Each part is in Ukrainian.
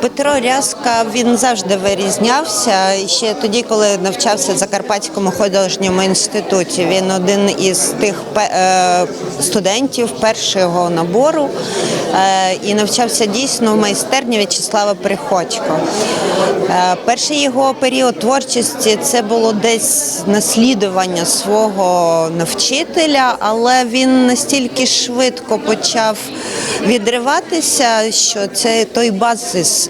Петро Рязка він завжди вирізнявся. Ще тоді, коли навчався в Закарпатському художньому інституті, він один із тих е, студентів першого набору е, і навчався дійсно в майстерні В'ячеслава Приходько. Е, Перший його період творчості це було десь наслідування свого навчителя, але він настільки швидко почав відриватися, що це той базис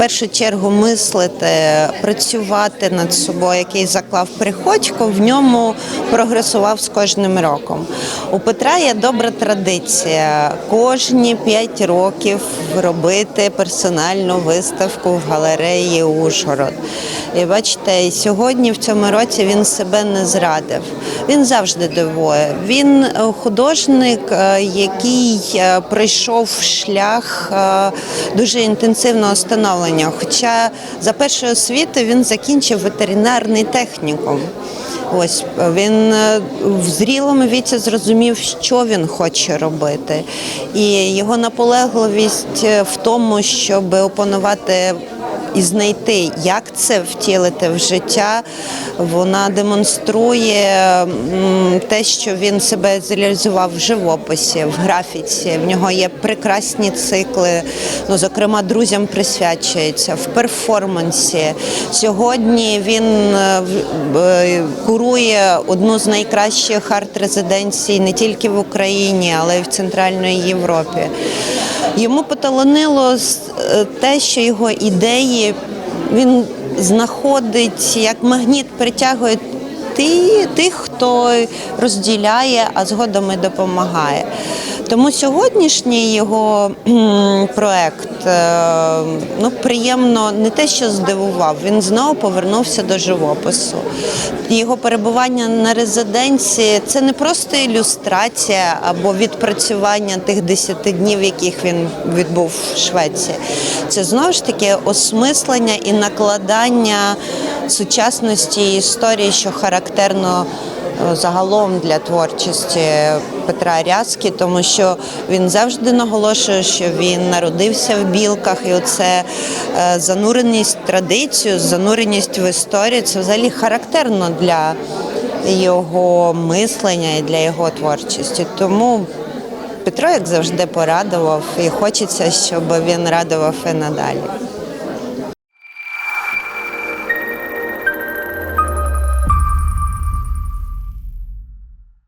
першу чергу мислити, працювати над собою, який заклав Приходько, в ньому прогресував з кожним роком. У Петра є добра традиція кожні п'ять років робити персональну виставку в галереї Ужгород. І бачите, сьогодні в цьому році він себе не зрадив. Він завжди дивує. Він е, художник, е, який е, пройшов шлях дуже інтенсивного становлення. Хоча за першою освітою він закінчив ветеринарний технікум. Ось він е, в зрілому віці зрозумів, що він хоче робити, і його наполегливість е, в тому, щоб опанувати і знайти, як це втілити в життя, вона демонструє те, що він себе зреалізував в живописі, в графіці. В нього є прекрасні цикли. Ну, зокрема, друзям присвячується в перформансі. Сьогодні він е, е, курує одну з найкращих арт-резиденцій не тільки в Україні, але й в Центральній Європі. Йому поталанило е, те, що його ідеї він знаходить як магніт, притягує ті- тих, хто розділяє, а згодом і допомагає. Тому сьогоднішній його проект е, ну, приємно не те, що здивував, він знову повернувся до живопису. Його перебування на резиденції це не просто ілюстрація або відпрацювання тих 10 днів, яких він відбув в Швеції. Це знову ж таки осмислення і накладання сучасності і історії, що характерно е, загалом для творчості Петра Рязки, тому що він завжди наголошує, що він народився в білках, і оце е, зануреність в традицію, зануреність в історію це взагалі характерно для його мислення і для його творчості. Тому Петро, як завжди, порадував, і хочеться, щоб він радував і надалі.